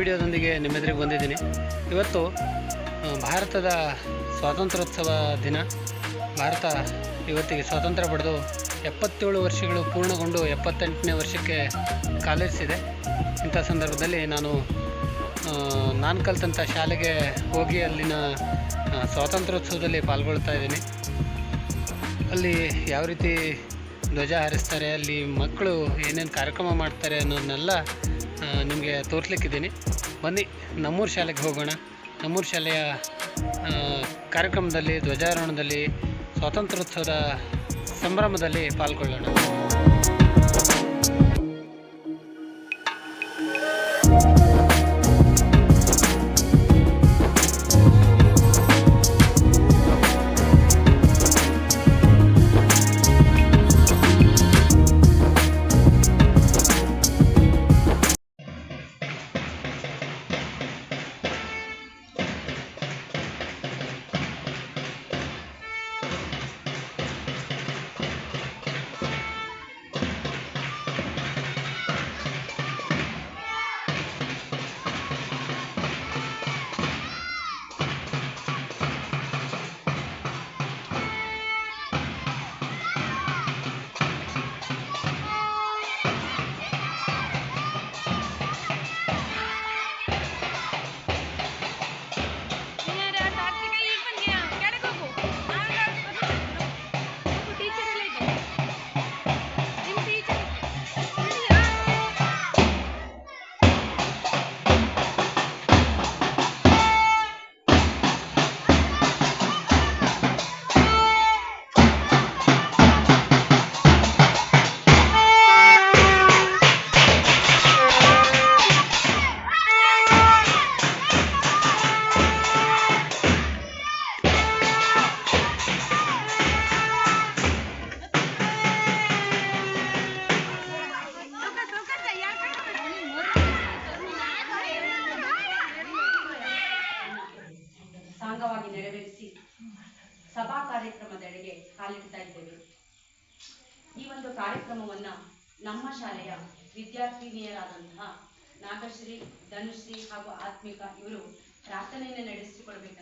ವಿಡಿಯೋದೊಂದಿಗೆ ನಿಮ್ಮೆದುರಿಗೆ ಬಂದಿದ್ದೀನಿ. ಇವತ್ತು ಭಾರತದ ಸ್ವಾತಂತ್ರ್ಯೋತ್ಸವ ದಿನ. ಭಾರತ ಇವತ್ತಿಗೆ ಸ್ವಾತಂತ್ರ್ಯ ಪಡೆದು ಎಪ್ಪತ್ತೇಳು ವರ್ಷಗಳು ಪೂರ್ಣಗೊಂಡು ಎಪ್ಪತ್ತೆಂಟನೇ ವರ್ಷಕ್ಕೆ ಕಾಲಿರಿಸಿದೆ. ಇಂಥ ಸಂದರ್ಭದಲ್ಲಿ ನಾನು ನಾನು ಕಲಿತಂಥ ಶಾಲೆಗೆ ಹೋಗಿ ಅಲ್ಲಿನ ಸ್ವಾತಂತ್ರ್ಯೋತ್ಸವದಲ್ಲಿ ಪಾಲ್ಗೊಳ್ತಾ ಇದ್ದೀನಿ. ಅಲ್ಲಿ ಯಾವ ರೀತಿ ಧ್ವಜ ಹಾರಿಸ್ತಾರೆ, ಅಲ್ಲಿ ಮಕ್ಕಳು ಏನೇನು ಕಾರ್ಯಕ್ರಮ ಮಾಡ್ತಾರೆ ಅನ್ನೋದನ್ನೆಲ್ಲ ನಿಮಗೆ ತೋರಿಸ್ಲಿಕ್ಕಿದ್ದೀನಿ. ಬನ್ನಿ ನಮ್ಮೂರು ಶಾಲೆಗೆ ಹೋಗೋಣ. ನಮ್ಮೂರು ಶಾಲೆಯ ಕಾರ್ಯಕ್ರಮದಲ್ಲಿ ಧ್ವಜಾರೋಹಣದಲ್ಲಿ ಸ್ವಾತಂತ್ರ್ಯೋತ್ಸವದ ಸಂಭ್ರಮದಲ್ಲಿ ಪಾಲ್ಗೊಳ್ಳೋಣ. ಹಾಗೂ ಆತ್ಮಿಕ ಇವರು ಪ್ರಾರ್ಥನೆಯನ್ನು ನಡೆಸಿಕೊಡ್ಬೇಕಂತ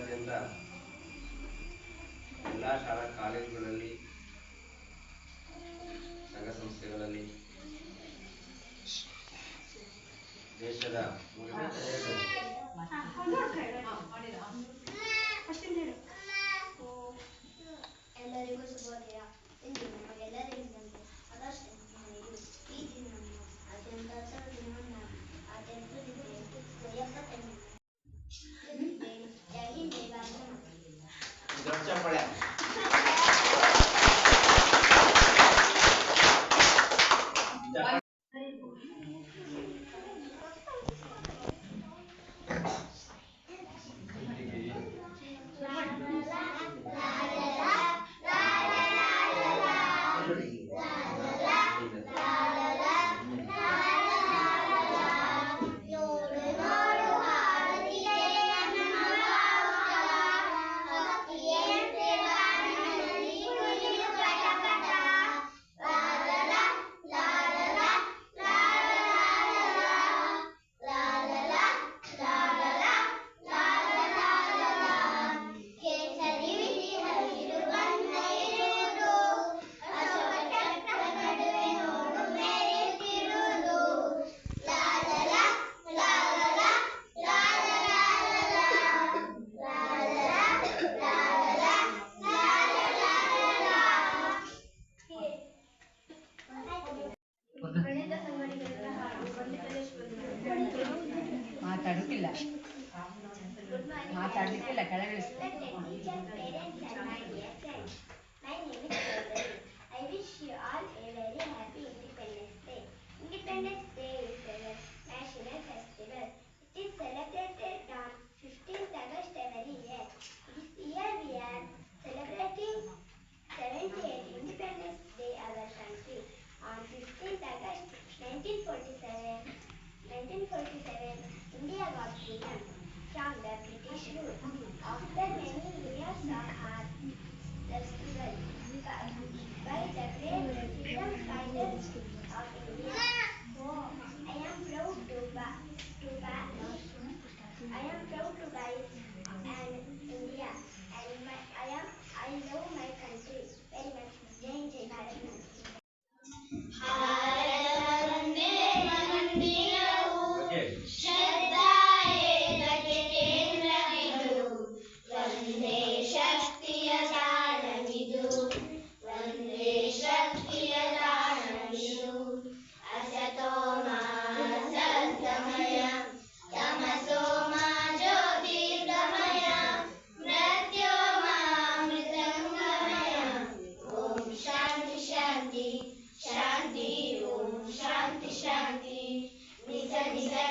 煎蛋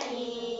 Jenny.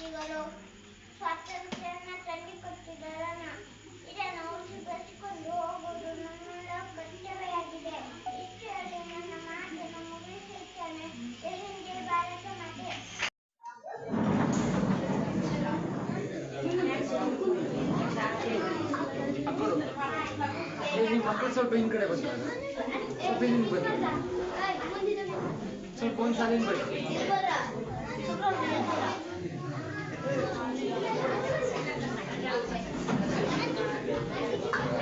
ವ್ಯಕ್ತಿಗಳು ಸ್ವಾತಂತ್ರ್ಯನ ತಂದುಕೊಟ್ಟಿದ್ದಾರಣ ಇದನ್ನು ಉಳಿಸಿಕೊಂಡು ಹೋಗುವುದು ನಮ್ಮೆಲ್ಲ ಕರ್ತವ್ಯವಾಗಿದೆ. ಇಷ್ಟರಲ್ಲಿ ನನ್ನ ಮಾತನ್ನು ಮುಗಿಸುತ್ತೇನೆ ಮಕ್ಕಳು ಸ್ವಲ್ಪ ಹಿಂದ್ ಕಡೆ ಬರ್ತಾರೆ ಸ್ವಲ್ಪ ಹಿಂದ್ ಬರ್ತಾರೆ Thank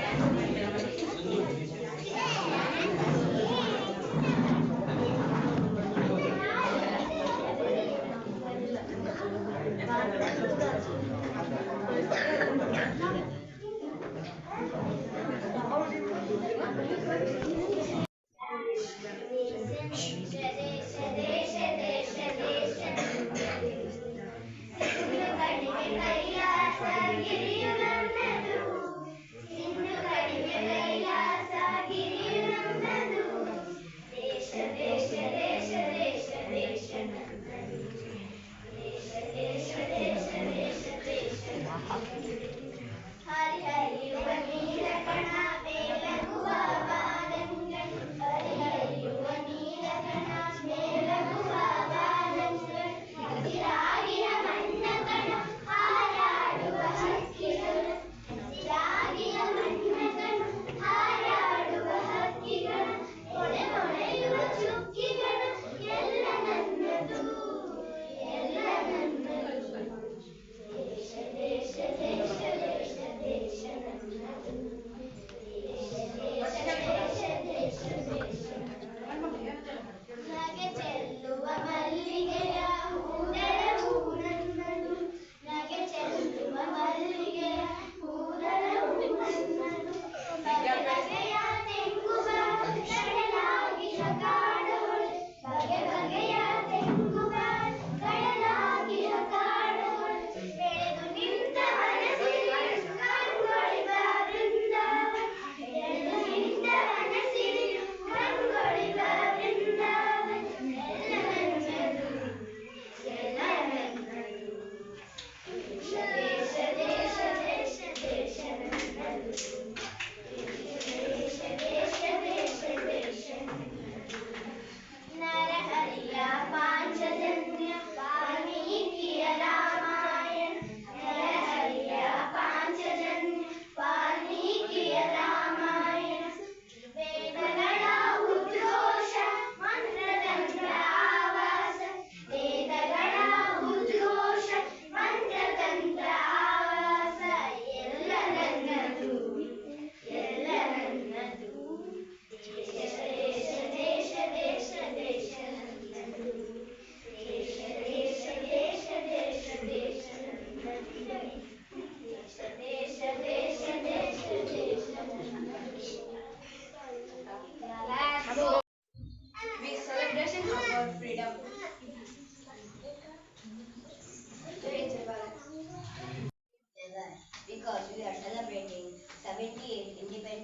you.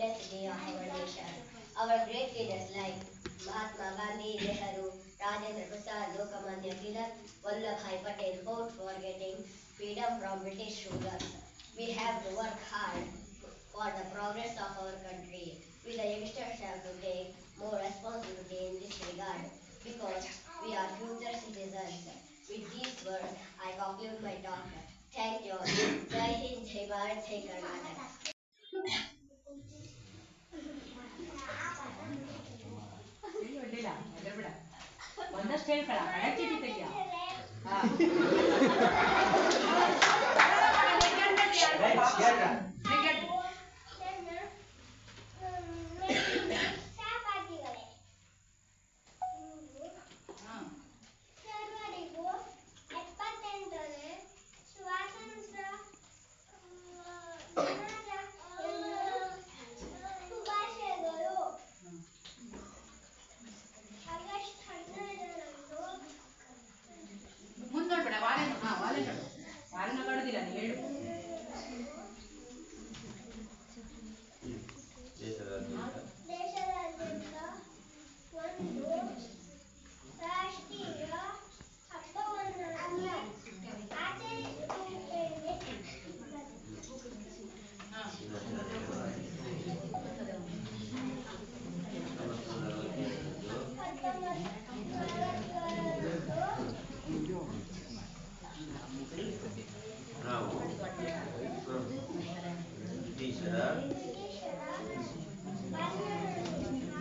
Independence Day of our nation. Our great leaders like Mahatma Gandhi, Nehru, Rajendra Prasad, Lokamanya Tilak, the Patel fought for getting freedom from British rulers. We have to work hard for the progress of our country. We the youngsters have to take more responsibility in this regard because we are future citizens. With these words, I conclude my talk. Thank you. Jai Hind, Jai Bharat, Jai Karnataka. Understand ಕಣ ಅಡಚಿಟಿ ತೆಗಿಯ ಹಾ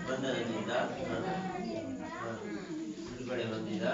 ಬಂಧನದಿಂದ ಬಿಡುಗಡೆ ಹೊಂದಿದ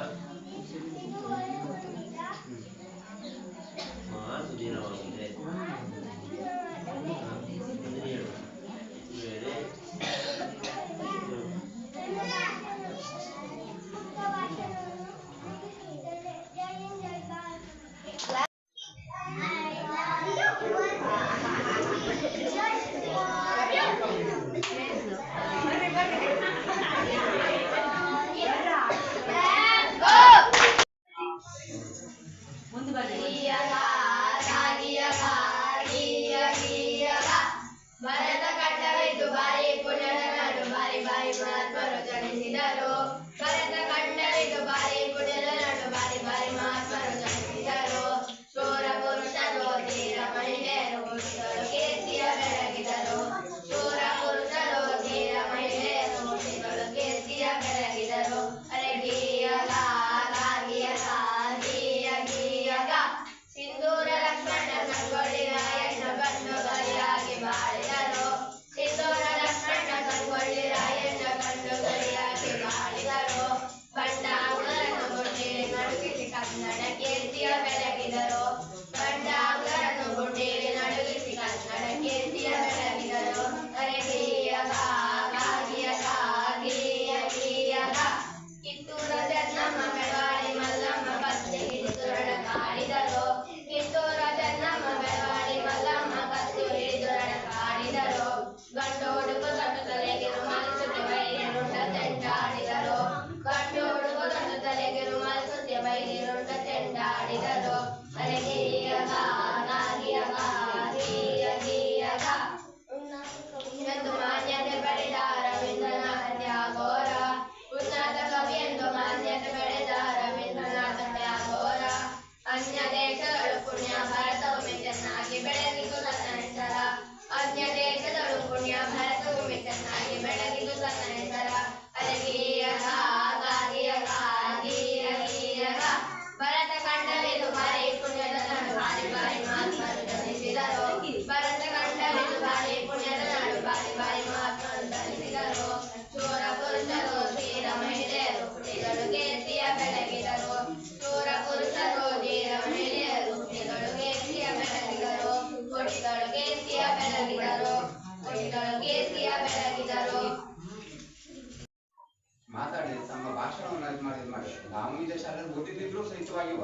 ಇವ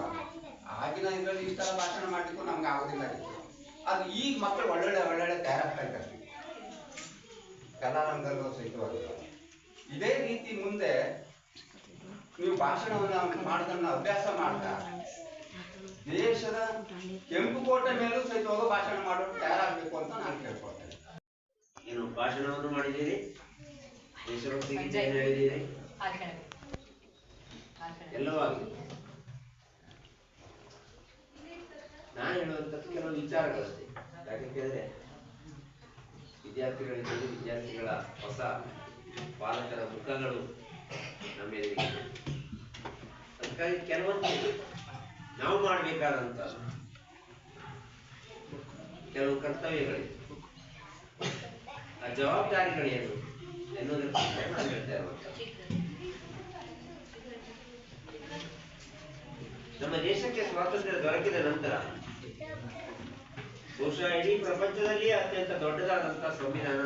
ಆಗಿನ ಇದರಲ್ಲಿ ಇಷ್ಟೆಲ್ಲ ಭಾಷಣ ಮಾಡ್ಲಿಕ್ಕೂ ನಮ್ಗೆ ಆಗುದಿಲ್ಲ ಅದು ಈಗ ಮಕ್ಕಳು ಒಳ್ಳೊಳ್ಳೆ ಒಳ್ಳೊಳ್ಳೆ ತಯಾರಾಗ್ತಾ ಇದ್ದಾರೆ ಕಲಾರಂಗದಲ್ಲೂ ಸಹಿತವಾಗಿ ಇದೇ ರೀತಿ ಮುಂದೆ ನೀವು ಭಾಷಣವನ್ನು ಮಾಡೋದನ್ನ ಅಭ್ಯಾಸ ಮಾಡ್ತಾ ದೇಶದ ಕೆಂಪು ಕೋಟೆ ಮೇಲೂ ಸಹಿತವಾಗ ಭಾಷಣ ಮಾಡೋದು ತಯಾರಾಗಬೇಕು ಅಂತ ನಾನು ಕೇಳ್ಕೊಳ್ತೇನೆ. ಏನು ಭಾಷಣವನ್ನು ಮಾಡಿದ್ದೀರಿ? ದೇಶಭಕ್ತಿ ಗೀತೆಯನ್ನು ಹೇಳಿದ್ದೀರಿ? ಎಲ್ಲವೂ ಆಗಿದೆ ನಾನು ಹೇಳುವಂತದ್ದು ಕೆಲವು ವಿಚಾರಗಳಷ್ಟೇ ಯಾಕೆ ಕೇಳಿದ್ರೆ, ವಿದ್ಯಾರ್ಥಿಗಳಿದ್ದಲ್ಲಿ ವಿದ್ಯಾರ್ಥಿಗಳ ಹೊಸ ಪಾಲಕರ ಮುಖಗಳು ನಮ್ಮ ಅದಕ್ಕಾಗಿ ಕೆಲವೊಂದು ನಾವು ಮಾಡಬೇಕಾದಂತ ಕೆಲವು ಕರ್ತವ್ಯಗಳಿವೆ. ಆ ಜವಾಬ್ದಾರಿಗಳೇನು ಎನ್ನುವುದಕ್ಕಿಂತ ನಾನು ಹೇಳ್ತಾ ಇರುವಂತ ನಮ್ಮ ದೇಶಕ್ಕೆ ಸ್ವಾತಂತ್ರ್ಯ ದೊರಕಿದ ನಂತರ ಬಹುಶಃ ಇಡೀ ಪ್ರಪಂಚದಲ್ಲಿಯೇ ಅತ್ಯಂತ ದೊಡ್ಡದಾದಂತಹ ಸಂವಿಧಾನ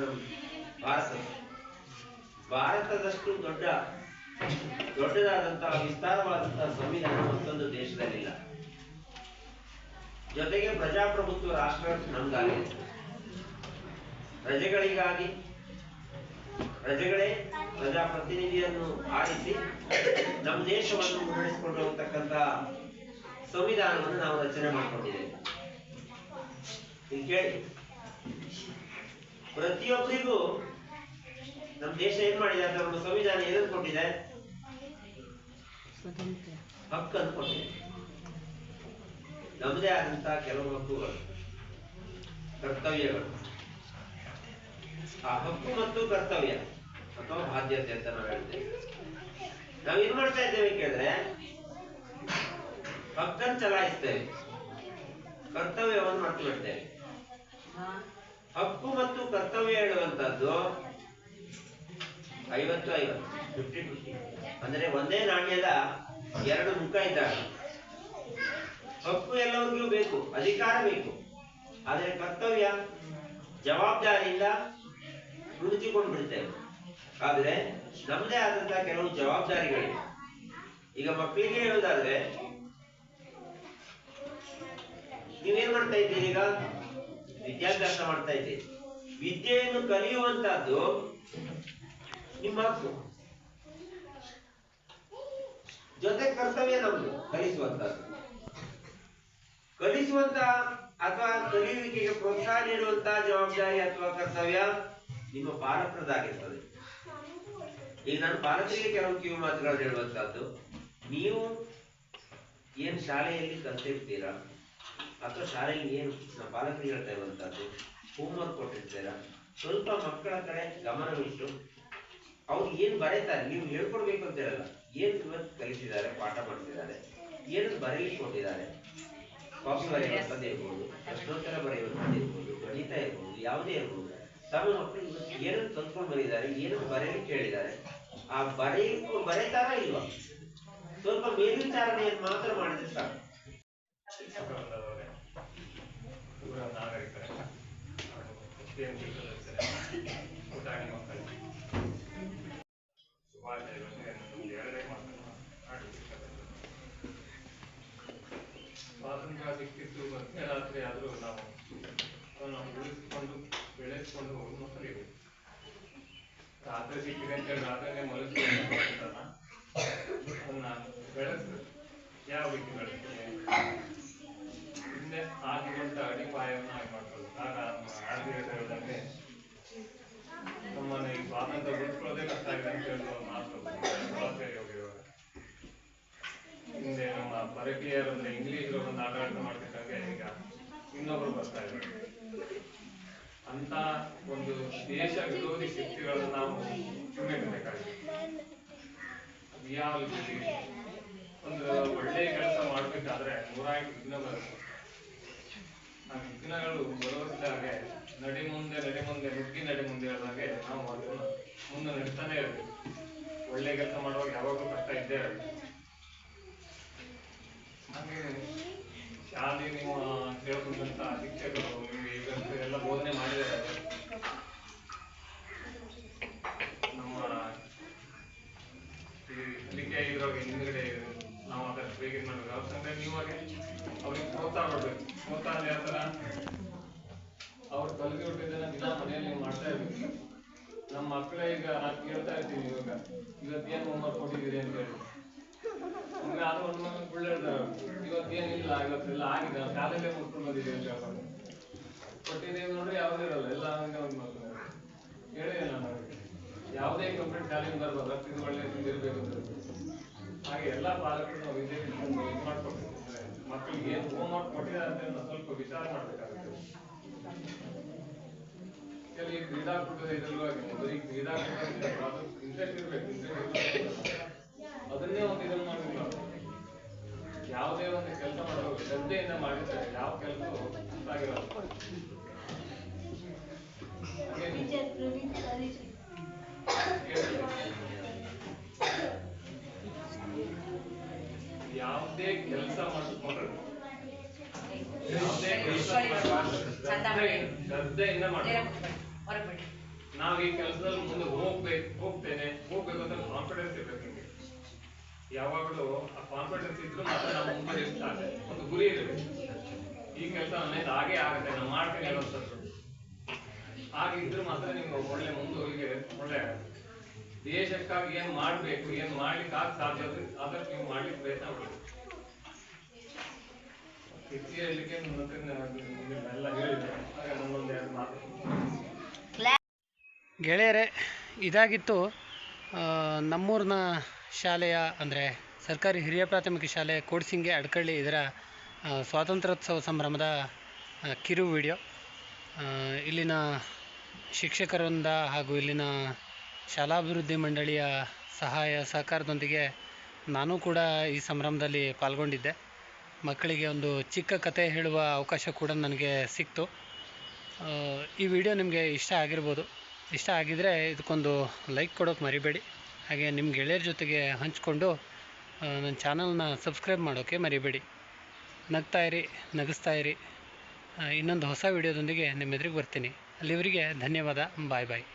ಭಾರತ. ಭಾರತದಷ್ಟು ದೊಡ್ಡ ದೊಡ್ಡದಾದಂತಹ ವಿಸ್ತಾರವಾದಂತಹ ಸಂವಿಧಾನ ಮತ್ತೊಂದು ದೇಶದಲ್ಲಿಲ್ಲ. ಜೊತೆಗೆ ಪ್ರಜಾಪ್ರಭುತ್ವ ರಾಷ್ಟ್ರ ನಮ್ದಾಗಿದೆ. ಪ್ರಜೆಗಳಿಗಾಗಿ ಪ್ರಜೆಗಳೇ ಪ್ರಜಾಪ್ರತಿನಿಧಿಯನ್ನು ಆರಿಸಿ ನಮ್ಮ ದೇಶವನ್ನು ಮುನ್ನಡೆಸಿಕೊಂಡು ಹೋಗ್ತಕ್ಕಂತಹ ಸಂವಿಧಾನವನ್ನು ನಾವು ರಚನೆ ಮಾಡಿಕೊಂಡಿದ್ದೇವೆ. ಕೇಳಿ ಪ್ರತಿಯೊಬ್ಬರಿಗೂ ನಮ್ಮ ದೇಶ ಏನ್ ಮಾಡಿದೆ ಅಂತ ನಮ್ಮ ಸಂವಿಧಾನ ಏನನ್ನು ಕೊಟ್ಟಿದೆ? ಹಕ್ಕನ್ನು ಕೊಟ್ಟಿದೆ. ನಮ್ಮದೇ ಆದಂತಹ ಕೆಲವು ಹಕ್ಕುಗಳು ಕರ್ತವ್ಯಗಳು. ಆ ಹಕ್ಕು ಮತ್ತು ಕರ್ತವ್ಯ ಅಥವಾ ಬಾಧ್ಯತೆ ಅಂತ ನಾವು ಹೇಳ್ತೇವೆ. ಏನ್ ಮಾಡ್ತಾ ಇದ್ದೇವೆ ಕೇಳಿದ್ರೆ ಹಕ್ಕನ್ನು ಚಲಾಯಿಸ್ತೇವೆ. ಕರ್ತವ್ಯವನ್ನು ಮರ್ತು ಬಿಡ್ತೇವೆ ಹಕ್ಕು ಮತ್ತು ಕರ್ತವ್ಯ ಹೇಳುವಂತದ್ದು ಐವತ್ತು ಐವತ್ತು. ಅಂದ್ರೆ ಒಂದೇ ನಾಣ್ಯದ ಎರಡು ಮುಖ ಇದ್ದಾಗ ಹಕ್ಕು ಎಲ್ಲರಿಗೂ ಬೇಕು, ಅಧಿಕಾರ ಬೇಕು. ಆದರೆ ಕರ್ತವ್ಯ ಜವಾಬ್ದಾರಿಯಿಂದ ಉಳಿಸಿಕೊಂಡು ಬಿಡ್ತೇವೆ ಆದ್ರೆ ನಮ್ಮದೇ ಆದಂತಹ ಕೆಲವು ಜವಾಬ್ದಾರಿಗಳಿವೆ. ಈಗ ಮಕ್ಕಳಿಗೆ ಹೇಳುವುದಾದ್ರೆ, ನೀವೇನ್ ಮಾಡ್ತಾ ಇದ್ದೀರಿ ಈಗ? ವಿದ್ಯಾಭ್ಯಾಸ ಮಾಡ್ತಾ ಇದ್ದೀರಿ ವಿದ್ಯೆಯನ್ನು ಕಲಿಯುವಂತಹದ್ದು ನಿಮ್ಮ ಹಕ್ಕು. ಜೊತೆ ಕರ್ತವ್ಯ ನಮ್ದು, ಕಲಿಸುವಂತಹದ್ದು. ಕಲಿಸುವಂತ ಅಥವಾ ಕಲಿಯುವಿಕೆಗೆ ಪ್ರೋತ್ಸಾಹ ನೀಡುವಂತಹ ಜವಾಬ್ದಾರಿ ಅಥವಾ ಕರ್ತವ್ಯ ನಿಮ್ಮ ಪಾಲಕರದಾಗಿರ್ತದೆ ಈಗ ನಾನು ಪಾಲಕರಿಗೆ ಕೆಲವು ಕಿವಿ ಮಾತುಗಳನ್ನು ಹೇಳುವಂತಹದ್ದು. ನೀವು ಏನ್ ಶಾಲೆಯಲ್ಲಿ ಕಲ್ತಿರ್ತೀರಾ? ಅಥವಾ ಶಾಲೆಯಲ್ಲಿ ಏನು ಬಾಲಕರು ಹೇಳ್ತಾ ಇರುವಂತಹದ್ದು ಹೋಮ್ವರ್ಕ್ ಕೊಟ್ಟಿರ್ತೀರಾ? ಸ್ವಲ್ಪ ಮಕ್ಕಳ ಕಡೆ ಗಮನವಿಟ್ಟು ಅವ್ರು ಏನ್ ಬರೀತಾರೆ, ನೀವು ಹೇಳ್ಕೊಡ್ಬೇಕು ಅಂತ ಹೇಳಲ್ಲ. ಏನ್ ಇವತ್ತು ಕಲಿಸಿದ್ದಾರೆ ಪಾಠ ಮಾಡ್ತಿದ್ದಾರೆ, ಏನು ಬರೀಲಿಕ್ಕೆ ಕೊಟ್ಟಿದ್ದಾರೆ ಕಾಪಿ ಬರೆಯುವಂಥದ್ದು ಇರ್ಬೋದು, ಪ್ರಶ್ನೋತ್ತರ ಬರೆಯುವಂಥದ್ದು ಇರ್ಬೋದು, ಗಣಿತ ಇರ್ಬೋದು, ಯಾವುದೇ ಇರ್ಬೋದು. ತಮ್ಮ ಮಕ್ಕಳು ಇವತ್ತು ಏನನ್ನು ಕಲ್ತ್ಕೊಂಡು ಬಂದಿದ್ದಾರೆ ಏನು ಬರೆಯಲಿಕ್ಕೆ ಹೇಳಿದ್ದಾರೆ ಆ ಬರೆಯಲಿಕ್ಕೆ ಬರೀತಾರಾ ಇಲ್ವಾ? ಸ್ವಲ್ಪ ಮೇಲ್ವಿಚಾರಣೆಯನ್ನು ಮಾತ್ರ ಮಾಡಿದ್ರೆ ಸಾಕು. ನಾಗರಿಕರೇ ಹಾಗೂ ಕುಸ್ತಿಯಂತಿ ಸದಸ್ಯರೇ ನಾವು ಅದನ್ನು ಉಳಿಸಿಕೊಂಡು ಬೆಳೆಸಿಕೊಂಡು ಕಲಿಬೇಕು ರಾತ್ರಿ ಸಿಕ್ಕಿದೆ ಅಂತ ಹೇಳಿ ರಾತ್ರಿನೇ ಮಲಗಿಸ್ಕೊಂಡು ಅದನ್ನ ಬೆಳೆಸಬೇಕು ಯಾವ ರೀತಿ ಬೆಳೆಸ್ತೀವಿ ಹಿಂದೆ ಆಗಿರುವಂತ ಅಡಿಪಾಯವನ್ನು ಆಗಿ ಮಾಡ್ಕೊಳ್ಳೋದು ಹೇಳಿದಂಗೆ ನಮ್ಮನ್ನು ಈ ಸ್ವಾತಂತ್ರ್ಯ ಉಳಿಸ್ಕೊಳ್ಳೋದೇ ಕಷ್ಟ ಆಗಿದೆ ಅಂತ ಹೇಳುವ ಮಾತು. ಹಿಂದೆ ನಮ್ಮ ಪರಕೀಯರು ಅಂದ್ರೆ ಒಂದು ಆಡಳಿತ ಮಾಡ್ತಿದ್ದಂಗೆ ಈಗ ಇನ್ನೊಬ್ರು ಬರ್ತಾ ಇದ್ದಾರೆ. ಅಂತ ಒಂದು ದೇಶ ವಿರೋಧಿ ಶಕ್ತಿಗಳನ್ನು ನಾವು ಹಿಮ್ಮೆಟ್ಟಬೇಕಾಗಿದೆ ಬಿಡಬೇಕಾಗಿದೆ ಒಂದು ಒಳ್ಳೆ ಕೆಲಸ ಮಾಡ್ಬೇಕಾದ್ರೆ ನೂರಾರು ವಿಘ್ನ ಬರುತ್ತೆ ಆ ವಿಘ್ನಗಳು ಬರುವಂತಾಗೆ ನಡಿ ಮುಂದೆ ನಡಿ ಮುಂದೆ, ನುಗ್ಗಿ ನಡಿ ಮುಂದೆ ಹೇಳಿದಾಗೆ ನಾವು ಅದನ್ನು ಮುಂದೆ ನಡೀತಾನೆ ಇರಬೇಕು ಒಳ್ಳೆ ಕೆಲಸ ಮಾಡುವಾಗ ಯಾವಾಗಲೂ ಕಷ್ಟ ಇದ್ದೇ ಇರಬೇಕು ಹಾಗೆ ಶಾಲೆ ನೀವು ಹೇಳ್ಕೊಂಡಂತ ಶಿಕ್ಷಕರು ನೀವು ಎಲ್ಲ ಬೋಧನೆ ಮಾಡಿದ್ದಾರೆ ನಮ್ಮ ಈ ಕಲಿಕೆ ಇದ್ರಾಗ ಹಿಂದ್ಗಡೆ ನಾವು ಅದಕ್ಕೆ ಬೇಗ ಮಾಡಬೇಕು ಯಾಕಂದ್ರೆ ನೀವಾಗೆ ಅವ್ರಿಗೆ ಪ್ರೋತ್ಸಾಹ ಕೊಡ್ಬೇಕು ಪ್ರೋತ್ಸಾಹ ಯಾವ ಥರ. ಅವ್ರು ಕಲಿಕೆ ಹುಟ್ಟಿದ್ದನ್ನ ದಿನ ಮನೆಯಲ್ಲಿ ಮಾಡ್ತಾ ಇರ್ಬೇಕು. ನಮ್ಮ ಮಕ್ಕಳೇ ಈಗ ನಾನು ಕೇಳ್ತಾ ಇರ್ತೀನಿ ಇವಾಗ. ಇವತ್ತು ಏನು ಹೋಮ್ವರ್ಕ್ ಕೊಟ್ಟಿದ್ದೀರಿ ಅಂತ ಹೇಳಿ. ಅಂದ್ರೆ ಅದು ಒಂದು ಮಗನ ಸುಳ್ಳು ಹೇಳ್ತಾರೆ ಇವತ್ತೇನಿಲ್ಲ ಇವತ್ತೆಲ್ಲ ಆಗಿದೆ. ಶಾಲೆಯಲ್ಲೇ ಮುಟ್ಕೊಂಡು ಬಂದಿದ್ದೀವಿ ಅಂತ ಹೇಳ್ತಾರೆ. ಕೊಟ್ಟಿದ್ದೀವಿ ನೋಡ್ರಿ, ಯಾವುದೇ ಇರಲ್ಲ. ಎಲ್ಲ ಹಂಗೆ ಒಂದು ಮಕ್ಕಳು ಹೇಳಿದೆ ನಾನು. ಯಾವುದೇ ಕಂಪ್ಲೀಟ್ ಶಾಲೆಯಿಂದ ಬರ್ಬೋದು. ಅಷ್ಟು ಇದು ಒಳ್ಳೆ ಇರಬೇಕು ಅಂತ. ಹಾಗೆ ಎಲ್ಲ ಪಾಲಕರು ನಾವು ವಿದ್ಯೆ ಇದು ಮಾಡ್ಕೊಬೇಕು ಅಂದ್ರೆ ಮಕ್ಕಳಿಗೆ ಏನು ಹೋಮ್ ವರ್ಕ್ ಕೊಟ್ಟಿದ್ದಾರೆ ಅಂತ ಸ್ವಲ್ಪ ವಿಚಾರ ಮಾಡ್ಬೇಕಾಗುತ್ತೆ. ಕೆಲವು ಈ ಕ್ರೀಡಾಕೂಟದ ಇದರಲ್ಲೂ ಆಗಿರ್ಬೋದು ಬರೀ ಕ್ರೀಡಾಕೂಟ ಇಂಟ್ರೆಸ್ಟ್ ಇರಬೇಕು ಇಂಟ್ರೆಸ್ಟ್ ಅದನ್ನೇ ಒಂದು ಇದನ್ನು ಮಾಡಬೇಕು. ಯಾವುದೇ ಒಂದು ಕೆಲಸ ಮಾಡಬೇಕು ಶ್ರದ್ಧೆಯಿಂದ ಮಾಡಿರ್ತಾರೆ ಯಾವ ಕೆಲಸ ಹಾಗೆ ಯಾವುದೇ ಕೆಲಸ ಕೆಲಸ ನಾವ್ ಈ ಕೆಲಸದಲ್ಲಿ ಮುಂದೆ ಹೋಗ್ಬೇಕು ಹೋಗ್ತೇನೆ. ಹೋಗ್ಬೇಕು ಅಂತ ಕಾನ್ಫಿಡೆನ್ಸ್ ಇರ್ಬೇಕು ನಿಮಗೆ. ಯಾವಾಗಲೂ ಆ ಕಾನ್ಫಿಡೆನ್ಸ್ ಇದ್ರು ಮಾತ್ರ ನಾವು ಮುಂದೆ ಇರ್ತಾರೆ. ಒಂದು ಗುರಿ ಇರಬೇಕು ಈ ಕೆಲಸ ನನ್ನಿಂದ ಹಾಗೆ ಆಗುತ್ತೆ ನಾನು ಮಾಡ್ತೇನೆ ಅನ್ನೋಂಥದ್ದು ಹಾಗೆ ಇದ್ರು ಮಾತ್ರ ನಿಮ್ಗೆ ಒಳ್ಳೆ ಮುಂದೆ ಹೋಗಿ ಒಳ್ಳೆ ಆಗುತ್ತೆ. ದೇಶಕ್ಕಾಗಿ ಏನ್ ಮಾಡ್ಬೇಕು, ಏನ್ ಮಾಡ್ಲಿಕ್ಕೆ ಆಗ ಸಾಧ್ಯ ಅದಕ್ಕೆ ನೀವು ಮಾಡ್ಲಿಕ್ಕೆ ಪ್ರಯತ್ನ ನನ್ನೊಂದು ಎರಡು ಮಾತು. ಗೆಳೆಯರೇ, ಇದಾಗಿತ್ತು ನಮ್ಮೂರಿನ ಶಾಲೆಯ ಅಂದರೆ ಸರ್ಕಾರಿ ಹಿರಿಯ ಪ್ರಾಥಮಿಕ ಶಾಲೆ ಕೋಡ್ಸಿಂಗೆ ಅಡ್ಕಳ್ಳಿ ಇದರ ಸ್ವಾತಂತ್ರ್ಯೋತ್ಸವ ಸಂಭ್ರಮದ ಕಿರು ವಿಡಿಯೋ. ಇಲ್ಲಿನ ಶಿಕ್ಷಕರಿಂದ ಹಾಗೂ ಇಲ್ಲಿನ ಶಾಲಾಭಿವೃದ್ಧಿ ಮಂಡಳಿಯ ಸಹಾಯ ಸಹಕಾರದೊಂದಿಗೆ ನಾನು ಕೂಡ ಈ ಸಂಭ್ರಮದಲ್ಲಿ ಪಾಲ್ಗೊಂಡಿದ್ದೆ. ಮಕ್ಕಳಿಗೆ ಒಂದು ಚಿಕ್ಕ ಕತೆ ಹೇಳುವ ಅವಕಾಶ ಕೂಡ ನನಗೆ ಸಿಕ್ತು. ಈ ವಿಡಿಯೋ ನಿಮಗೆ ಇಷ್ಟ ಆಗಿರ್ಬೋದು. ಇಷ್ಟ ಆಗಿದರೆ ಇದಕ್ಕೊಂದು ಲೈಕ್ ಕೊಡೋಕೆ ಮರಿಬೇಡಿ. ಹಾಗೆ ನಿಮ್ಮ ಗೆಳೆಯರ ಜೊತೆಗೆ ಹಂಚಿಕೊಂಡು ನನ್ನ ಚಾನಲ್ನ ಸಬ್ಸ್ಕ್ರೈಬ್ ಮಾಡೋಕ್ಕೆ ಮರಿಬೇಡಿ. ನಗ್ತಾ ಇರಿ, ನಗಿಸ್ತಾ ಇರಿ. ಇನ್ನೊಂದು ಹೊಸ ವಿಡಿಯೋದೊಂದಿಗೆ ನಿಮ್ಮ ಎದುರಿಗೆ ಬರ್ತೀನಿ. ಅಲ್ಲಿವರಿಗೆ ಧನ್ಯವಾದ. ಬಾಯ್ ಬಾಯ್.